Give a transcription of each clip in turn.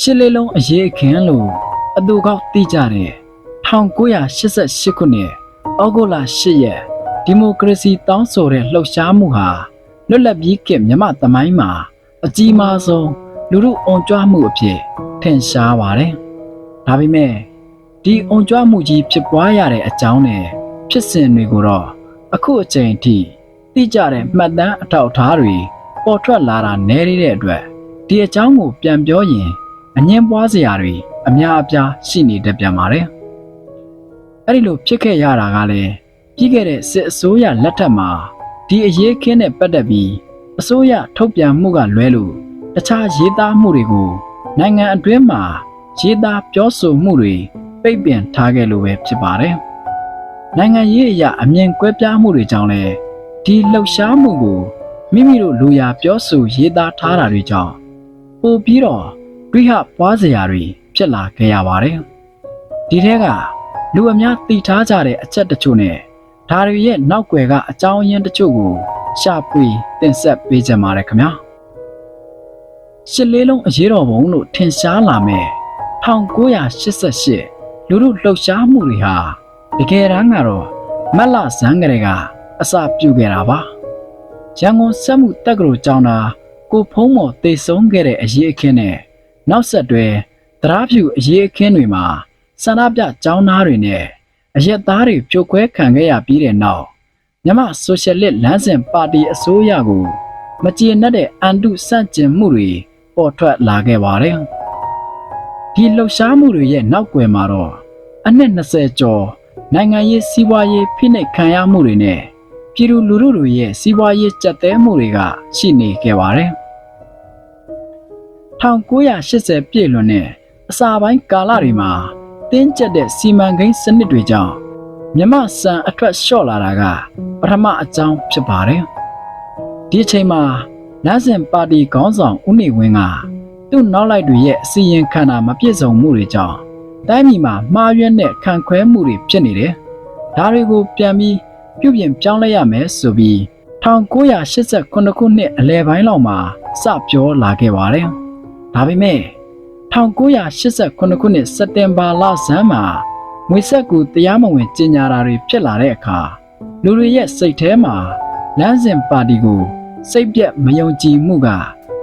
ရှစ်လေးလုံးအရေးအခင်းလို့အတူကောက်သိကြတဲ့1988ခုနှစ်ဩဂုတ်လ10ရက်ဒီမိုကရေစီတောင်းဆိုတဲ့လှုပ်ရှားမှုဟာလွတ်လပ်ပြီးခေတ်မြမသမိုင်းမှာ အကြီးမားဆုံးလူမှုအုံကြွမှုအဖြစ်ထင်ရှားပါတယ်။ဒါပေမဲ့ဒီအုံကြွမှုကြီးဖြစ်ပွားရတဲ့အကြောင်းနဲ့ဖြစ်စဉ်တွေကိုတော့အခုအချိန်အထိသိကြတဲ့မှတ်တမ်းအထောက်အထားတွေပေါ်ထွက်လာတာနည်းနေတဲ့အတွက်ဒီအကြောင်းကိုပြန်ပြောရင် အငင်းပွားစရာတွေအများအပြားရှိနေတတ်ပြန်ပါတယ်။အဲ့ဒီလိုဖြစ်ခဲ့ရတာကလည်းပြီးခဲ့တဲ့စစ်အစိုးရလက်ထက်မှာဒီအရေးခင်းနဲ့ပတ်သက်ပြီးအစိုးရထုတ်ပြန်မှုကလွဲလို့တခြားရေးသားမှုတွေကိုနိုင်ငံအတွင်းမှာရေးသားပြောဆိုမှုတွေပိတ်ပင်ထားခဲ့လို့ပဲဖြစ်ပါတယ်။နိုင်ငံရေးအရာအမြင်ကွဲပြားမှုတွေကြောင့်လည်းဒီလှုပ်ရှားမှုကိုမိမိတို့လူရာပြောဆိုရေးသားထားတာတွေကြောင့်ပို့ပြီးတော့ ဒွိဟပွားစရာတွေဖြစ်လာခဲ့ရပါတယ်။ဒီထဲကလူအများသိထားကြတဲ့အချက်တချို့နဲ့ဒါတွေရဲ့နောက်ွယ်ကအကြောင်းအရင်းတချို့ကိုရှာဖွေတင်ဆက်ပေးကြပါရခင်ဗျာ။ရှစ်လေးလုံးအရေးတော်ပုံလို့ထင်ရှားလာမဲ့1988လူမှုလှုပ်ရှားမှုတွေဟာတကယ်တမ်းကတော့မက်လဇန်းကလေးကအစပြုခဲ့တာပါ။ရန်ကုန်စက်မှုတက္ကသိုလ်ကျောင်းသားကိုဖုံးမော်တေဆုံးခဲ့တဲ့အရေးအခင်းနဲ့ နောက်ဆက်တွဲတရားဖြူအရေးအခင်းတွေမှာဆန္ဒပြကျောင်းသားတွေနဲ့အရက်သားတွေဖြိုခွဲခံခဲ့ရပြီးတဲ့နောက်မြမဆိုရှယ်လစ်လမ်းစဉ်ပါတီအစိုးရကိုမကျေနပ်တဲ့အန်တုဆန့်ကျင်မှုတွေပေါ်ထွက်လာခဲ့ပါတယ်။ဒီလှုပ်ရှားမှုတွေရဲ့နောက်ွယ်မှာတော့အနှစ်20ကျော်နိုင်ငံရေးစီးပွားရေးဖိနှိပ်ခံရမှုတွေနဲ့ပြည်သူလူထုတွေရဲ့စီးပွားရေးကြက်တဲမှုတွေကရှိနေခဲ့ပါတယ်။ 1980ပြည့်လွန်တဲ့အစာပိုင်းကာလတွေမှာတင်းကျပ်တဲ့စီမံကိန်းစနစ်တွေကြောင့်မြမစံအထွက်လျှော့လာတာကပထမအကြောင်းဖြစ်ပါတယ်။ဒီအချိန်မှာလမ်းစဉ်ပါတီခေါင်းဆောင်ဦးနေဝင်းကသူ့နောက်လိုက်တွေရဲ့အစီရင်ခံတာမပြည့်စုံမှုတွေကြောင့်တိုင်းပြည်မှာမှားယွင်းတဲ့ခံခွဲမှုတွေဖြစ်နေတယ်။ဒါတွေကိုပြန်ပြီးပြုပြင်ပြောင်းလဲရမယ်ဆိုပြီး1989ခုနှစ်အလယ်ပိုင်းလောက်မှာစပြောလာခဲ့ပါတယ်။ ဒါပေမဲ့1989ခုနှစ်စက်တင်ဘာလဆန်းမှာငွေဆက်ကူတရားမဝင်ကြီးညာတာတွေဖြစ်လာတဲ့အခါလူတွေရဲ့စိတ်ထဲမှာလမ်းစဉ်ပါတီကိုစိတ်ပြက်မယုံကြည်မှုက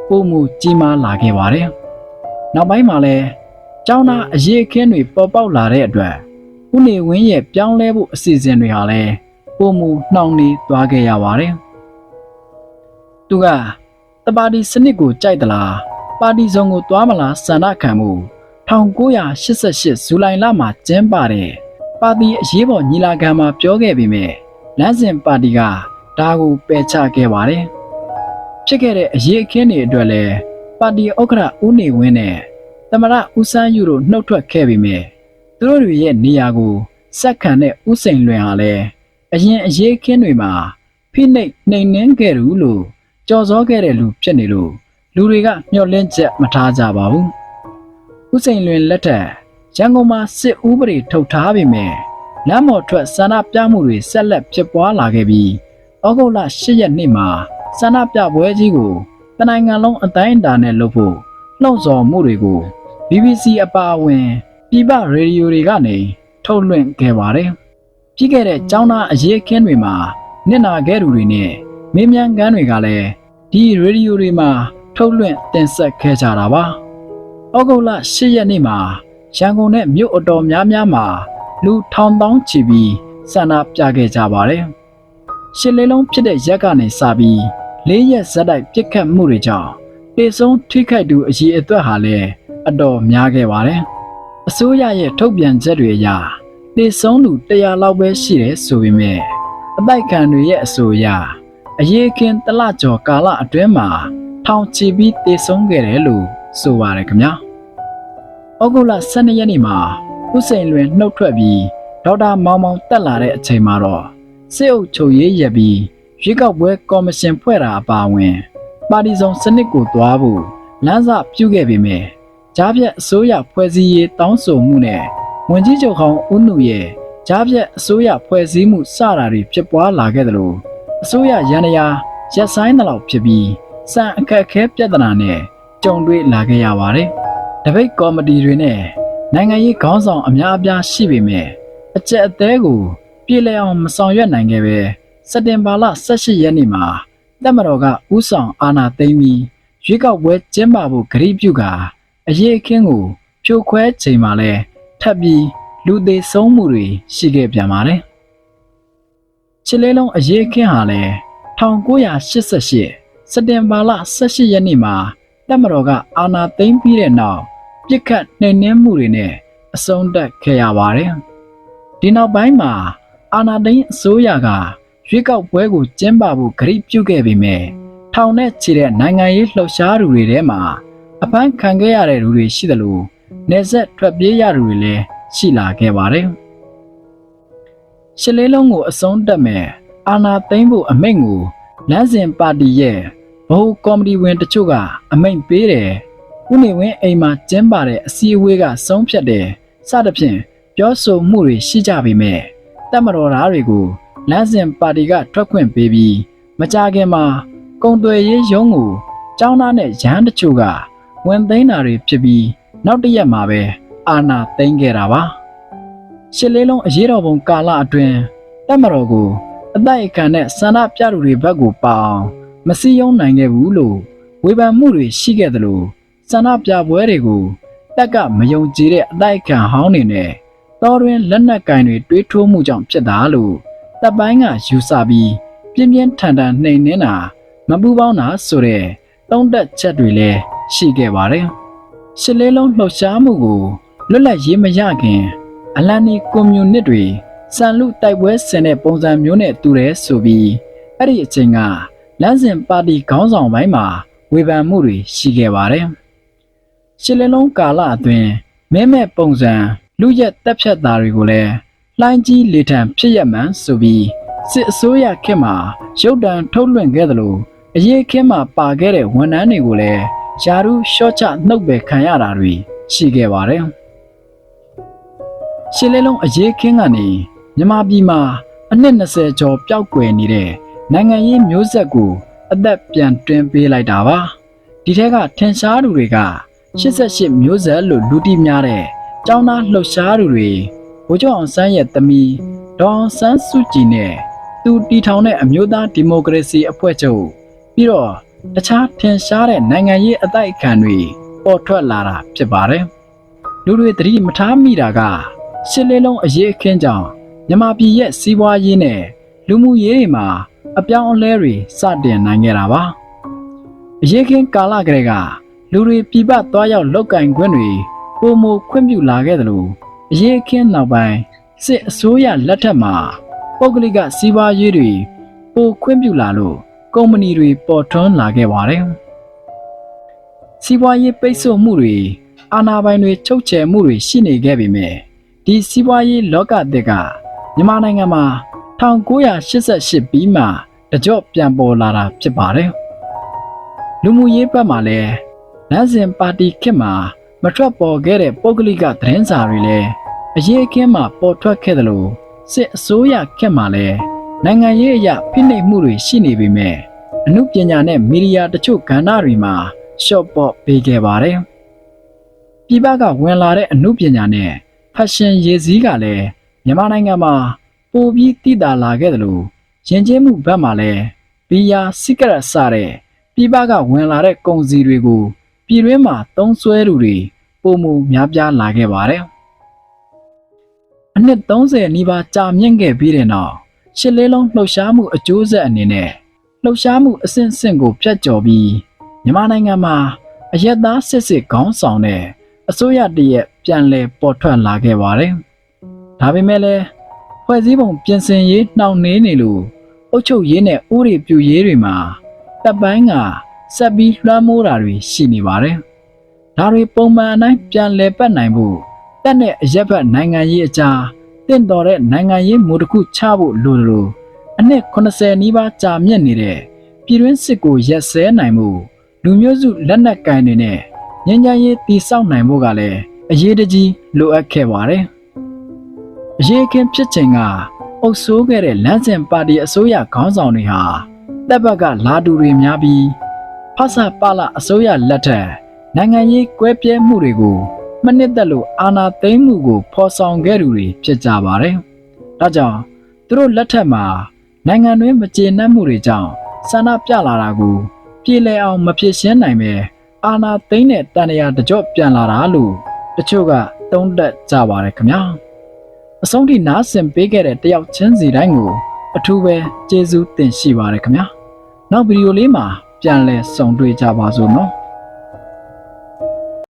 ပုံမှုကြီးမားလာခဲ့ပါတယ်။နောက်ပိုင်းမှာလည်းကျောင်းသားအရေးအခင်းတွေပေါ်ပေါက်လာတဲ့အတွက်ဦးနေဝင်းရဲ့ပြောင်းလဲဖို့အစီအစဉ်တွေဟာလည်းပုံမှုနှောင့်နှေးသွားခဲ့ရပါတယ်။သူကတပါတီစနစ်ကိုကြိုက်သလား ပါတီစုံကိုသွားမလားဆန္ဒခံမှု1988ဇူလိုင်လမှာကျင်းပတဲ့ပါတီအရေးပေါ်ညီလာခံမှာပြောခဲ့ပေမဲ့လမ်းစဉ်ပါတီကဒါကိုပယ်ချခဲ့ပါတယ်။ဖြစ်ခဲ့တဲ့အရေးအခင်းတွေအတွက်လည်းပါတီဥက္ကဋ္ဌဦးနေဝင်းနဲ့သမရဦးစန်းယူတို့နှုတ်ထွက်ခဲ့ပေမဲ့သူတို့တွေရဲ့နေရာကိုစက်ခံတဲ့ဦးစိန်လွင်ဟာလည်းအရင်အရေးအခင်းတွေမှာဖိနှိပ်နှိမ်နှင်းခဲ့るလို့ကြော်စောခဲ့တဲ့လူဖြစ်နေလို့ လူတွေကမျှော်လင့်ချက်မထားကြပါဘူး။ဦးစိန်လွင်လက်ထက်ရန်ကုန်မှာစစ်ဥပဒေထုတ်ထားပေမဲ့လမ်းမော်ထွက်ဆန္ဒပြမှုတွေဆက်လက်ဖြစ်ပွားလာခဲ့ပြီးဩဂုတ်လ10ရက်နေ့မှာဆန္ဒပြပွဲကြီးကိုတနိုင်ငံလုံးအတိုင်းအတာနဲ့လုပ်ဖို့လှုံ့ဆော်မှုတွေကို BBC အပါအဝင်ပြည်ပရေဒီယိုတွေကနေထုတ်လွှင့်ခဲ့ပါတယ်။ပြီးခဲ့တဲ့ကျောင်းသားအရေးအခင်းတွေမှာနစ်နာခဲ့သူတွေနဲ့မင်းမြန်ကန်းတွေကလည်းဒီရေဒီယိုတွေမှာ ထုတ်လွှင့်တင်ဆက်ခဲ့ကြတာပါ။ဩဂုတ်လ10ရက်နေ့မှာရန်ကုန်နဲ့မြို့အတော်များများမှာလူထောင်တောင်းချီပြီးဆန္ဒပြခဲ့ကြပါတယ်။ရှစ်လေးလုံးဖြစ်တဲ့ရက်ကနေစပြီးလေးရက်ဇက်တိုက်ပြစ်ခတ်မှုတွေကြောင့်တေဆုံးထိခိုက်သူအရေးအတွက်ဟာလည်းအတော်များခဲ့ပါတယ်။အစိုးရရဲ့ထုတ်ပြန်ချက်တွေအရတေဆုံးသူ100လောက်ပဲရှိတယ်ဆိုပေမဲ့အတိုက်ခံတွေရဲ့အဆိုအရအရေးခင်တလကျော်ကာလအတွင်းမှာ ထောင်ချီပြီးတေဆုံးခဲ့တယ်လို့ဆိုပါတယ်ခင်ဗျာ။ဩဂုတ်လ12ရက်နေ့မှာဦးစိန်လွင်နှုတ်ထွက်ပြီးဒေါက်တာမောင်မောင်တက်လာတဲ့အချိန်မှာတော့စစ်အုပ်ချုပ်ရေးရပြီးရွေးကောက်ပွဲကော်မရှင်ဖွဲ့တာအပါအဝင် ပါတီစုံစနစ်ကိုတွားဖို့လမ်းစာပြုခဲ့ပေမဲ့ကြားပြတ်အစိုးရဖွဲ့စည်းရေးတောင်းဆိုမှုနဲ့ဝန်ကြီးချုပ်ဟောင်းဦးနုရဲ့ကြားပြတ်အစိုးရဖွဲ့စည်းမှုစတာတွေဖြစ်ပွားလာခဲ့တယ်လို့အစိုးရရန်ရာရက်ဆိုင်တဲ့လောက်ဖြစ်ပြီး စံအခက်အခဲပြဿနာနဲ့ကြုံတွေ့လာခဲ့ရပါတယ်။တပိတ်ကော်မတီတွေနဲ့နိုင်ငံရေးခေါင်းဆောင်အများအပြားရှိပေမဲ့အကြက်အသေးကိုပြည်လည်အောင်မဆောင်ရွက်နိုင်ခဲ့ပဲစက်တင်ဘာလ18ရက်နေ့မှာတက်မတော်ကဥဆောင်အာဏာသိမ်းပြီးရွေးကောက်ပွဲကျင်းပဖို့ကတိပြုကာအရေးအခင်းကိုဖြိုခွဲချိန်မှာလဲထပ်ပြီးလူသေးဆုံးမှုတွေရှိခဲ့ပြန်ပါတယ်။ချစ်လေးလုံးအရေးအခင်းဟာလဲ1988 စက်တင်ဘာလ18ရက်နေ့မှာတက်မတော်ကအာဏာသိမ်းပြီးတဲ့နောက်ပြစ်ခတ်နှိမ်နင်းမှုတွေနဲ့အဆုံးသတ်ခဲ့ရပါတယ်။ဒီနောက်ပိုင်းမှာအာဏာသိမ်းအစိုးရကရွေးကောက်ပွဲကိုကျင်းပဖို့ကတိပြုခဲ့ပေမဲ့ထောင်နဲ့ချီတဲ့နိုင်ငံရေးလှုပ်ရှားသူတွေထဲမှာအဖမ်းခံခဲ့ရတဲ့လူတွေရှိသလိုနေဆက်ထွက်ပြေးရသူတွေလည်းရှိလာခဲ့ပါတယ်။ရှစ်လေးလုံးကိုအဆုံးတက်မဲ့အာဏာသိမ်းဖို့အမိန့်ကိုလမ်းစဉ်ပါတီရဲ့ ဘဟုကော်မတီဝင်တချို့ကအမိန့်ပေးတယ်။ဥနေဝင်းအိမ်မှာကျင်းပတဲ့အစည်းအဝေးကဆုံးဖြတ်တယ်။စသဖြင့်ပြောဆိုမှုတွေရှိကြပေမဲ့တက်မတော်သားတွေကိုလမ်းစဉ်ပါတီကထွက်ခွင့်ပေးပြီးမကြခင်မှာကုံသွယ်ရေးရုံးကိုចောင်းသားနဲ့ရဟန်းတချို့ကဝင်သိမ်းတာတွေဖြစ်ပြီးနောက်တစ်ရက်မှာပဲအာဏာသိမ်းခဲ့တာပါရှစ်လေးလုံးအရေးတော်ပုံကာလအတွင်းတက်မတော်ကိုအတိုက်အခံနဲ့ဆန္ဒပြသူတွေဘက်ကိုပါအောင် မစည်းရုံးနိုင်ခဲ့ဘူးလို့ဝေဖန်မှုတွေရှိခဲ့သလိုဆန္ဒပြပွဲတွေကိုတက်ကမယုံကြည်တဲ့အတိုက်အခံဟောင်းတွေနဲ့တော်တွင်လက်နက်ကင်တွေတွေးထိုးမှုကြောင့်ဖြစ်တာလို့တပ်ပိုင်းကယူဆပြီးပြင်းပြင်းထန်ထန်နှိမ်နှင်းတာမပူပေါင်းတာဆိုတဲ့တုံးတက်ချက်တွေလည်းရှိခဲ့ပါတယ်။ရှစ်လေးလုံးလှုပ်ရှားမှုကိုလွတ်လပ်ရေးမရခင် အလန်နီကွန်မြူနစ်တွေစံလူတိုက်ပွဲဆင်တဲ့ပုံစံမျိုးနဲ့တူတယ်ဆိုပြီးအဲ့ဒီအချိန်က လမ်းစဉ်ပါတီခေါင်းဆောင်ပိုင်းမှာဝေဖန်မှုတွေရှိခဲ့ပါတယ်။ရှစ်လေးလုံးကာလအတွင်းမဲမဲ့ပုံစံလူရက်တက်ဖြတ်တာတွေကိုလည်းလှိုင်းကြီးလေထံဖြစ်ရမှန်ဆိုပြီးစစ်အစိုးရခေတ်မှာရုပ်တံထုတ်လွှင့်ခဲ့သလိုအရေးခင်းမှာပါခဲ့တဲ့ဝန်ထမ်းတွေကိုလည်းယာရုရှော့ချနှုတ်ပယ်ခံရတာတွေရှိခဲ့ပါတယ်။ရှစ်လေးလုံးအရေးခင်းကနေမြန်မာပြည်မှာအနှစ်20ကျော်ပျောက်ကွယ်နေတဲ့ နိုင်ငံရေးမျိုးဆက်ကိုအသက်ပြန်တွင်းပေးလိုက်တာပါ။ဒီထက်ကထင်ရှားသူတွေက88မျိုးဆက်လို့လူတိများတဲ့ကျောင်းသားလှုပ်ရှားသူတွေဘိုးကျော်အောင်ဆန်းရဲ့သမီးဒေါအောင်ဆန်းစုကြည်နဲ့သူတီထောင်တဲ့အမျိုးသားဒီမိုကရေစီအဖွဲ့ချုပ်ပြီးတော့တခြားထင်ရှားတဲ့နိုင်ငံရေးအတိုက်အခံတွေပေါ်ထွက်လာတာဖြစ်ပါတယ်။လူတွေသတိမထားမိတာကရှစ်လေးလုံးအရေးအခင်းကြောင့်မြန်မာပြည်ရဲ့စီးပွားရေးနဲ့လူမှုရေးတွေမှာ အပြောင်းအလဲတွေစတင်နိုင်ခဲ့တာပါ။အရေးခင်းကာလကလေးကလူတွေပြည်ပသွားရောက်လောက်ကင်ခွင့်တွေပုံမခွင့်ပြုလာခဲ့တယ်လို့အရေးအခင်းနောက်ပိုင်းစစ်အစိုးရလက်ထက်မှာပုဂ္ဂလိကစီးပွားရေးတွေပိုခွင့်ပြုလာလို့ကုမ္ပဏီတွေပေါ်ထွန်းလာခဲ့ပါတယ်။စီးပွားရေးပိတ်ဆို့မှုတွေအာဏာပိုင်တွေချုပ်ချယ်မှုတွေရှိနေခဲ့ပေမဲ့ဒီစီးပွားရေးလောကသစ်ကမြန်မာနိုင်ငံမှာ1988ပြီးမှ တကြော့ပြန်ပေါ်လာတာဖြစ်ပါတယ်။လူမှုရေးဘက်မှာလည်းလမ်းစဉ်ပါတီခေတ်မှာမထွက်ပေါ်ခဲ့တဲ့ပုဂ္ဂလိကသတင်းစာတွေလည်းအရေးအခင်းမှာပေါ်ထွက်ခဲ့တယ်လို့စစ်အစိုးရခေတ်မှာလည်းနိုင်ငံရေးအရာဖိနှိပ်မှုတွေရှိနေပေမဲ့အမှုပညာနဲ့မီဒီယာတချို့ကဏ္ဍတွေမှာရှော့ပေါ့ပေးခဲ့ပါတယ်။ပြည်ပကဝင်လာတဲ့အမှုပညာနဲ့ဖက်ရှင်ရေးစည်းကလည်းမြန်မာနိုင်ငံမှာပိုပြီးတည်တာလာခဲ့တယ်လို့ ယဉ်ကျေးမှုဘက်မှာလည်းဘီယာစီကရက်စတဲ့ပြည်ပကဝင်လာတဲ့ကုန်စည်တွေကိုပြည်တွင်းမှာသုံးစွဲသူတွေပုံမှုများပြားလာခဲ့ပါတယ်။အနှစ်30နီးပါးကြာမြင့်ခဲ့ပြီးတဲ့နောက်ရှစ်လေးလုံးလှုပ်ရှားမှုအကျိုးဆက်အနေနဲ့လှုပ်ရှားမှုအဆင့်ဆင့်ကိုဖျက်ကျော်ပြီးမြန်မာနိုင်ငံမှာအယက်သားစစ်စစ်ခေါင်းဆောင်တဲ့အစိုးရတရက်ပြန်လည်ပေါ်ထွက်လာခဲ့ပါတယ်။ဒါပေမဲ့လည်းဖွဲ့စည်းပုံပြင်ဆင်ရေးနှောင့်နှေးနေလို့ အုပ်ချုပ်ရေးနဲ့ဥပဒေပြုရေးတွေမှာတပ်ပိုင်းကဆက်ပြီးလွှမ်းမိုးတာတွေရှိနေပါတယ်။ဒါတွေပုံမှန်အတိုင်းပြန်လည်ပတ်နိုင်ဖို့တက်တဲ့အရက်ဘက်နိုင်ငံရေးအကြားတင့်တော်တဲ့နိုင်ငံရေးမူတစ်ခုချဖို့လိုတယ်လို့အနှစ်80နီးပါးကြာမြင့်နေတဲ့ပြည်တွင်းစစ်ကိုရက်စဲနိုင်မှုလူမျိုးစုလက်နက်ကင်တွေနဲ့ငញ្ញရေးတည်ဆောက်နိုင်ဖို့ကလည်းအရေးတကြီးလိုအပ်ခဲ့ပါတယ်။အရေးအခင်းဖြစ်ချိန်က အုပ်ဆိုးခဲ့တဲ့လမ်းစဉ်ပါတီအစိုးရခေါင်းဆောင်တွေဟာတပ်ဘက်ကလာတူတွေများပြီးဖဆပါလအစိုးရလက်ထက်နိုင်ငံရေးကွဲပြဲမှုတွေကိုမနစ်သက်လို့အာဏာသိမ်းမှုကိုဖော်ဆောင်ခဲ့သူတွေဖြစ်ကြပါတယ်။ဒါကြောင့်သူတို့လက်ထက်မှာနိုင်ငံတွင်းမကျေနပ်မှုတွေကြောင့်ဆန္ဒပြလာတာကိုပြည်လည်အောင်မဖြစ်ရှင်းနိုင်ပဲအာဏာသိမ်းတဲ့တန်ရာတကြော့ပြန်လာတာလို့တချို့ကသုံးသပ်ကြပါတယ်ခင်ဗျာ။ အဆုံးထိနားဆင်ပေးခဲ့တဲ့တယောက်ချင်းစီတိုင်းကိုအထူးပဲကျေးဇူးတင်ရှိပါတယ်ခင်ဗျာ။နောက်ဗီဒီယိုလေးမှာပြန်လည်ဆုံတွေ့ကြပါစို့နော်။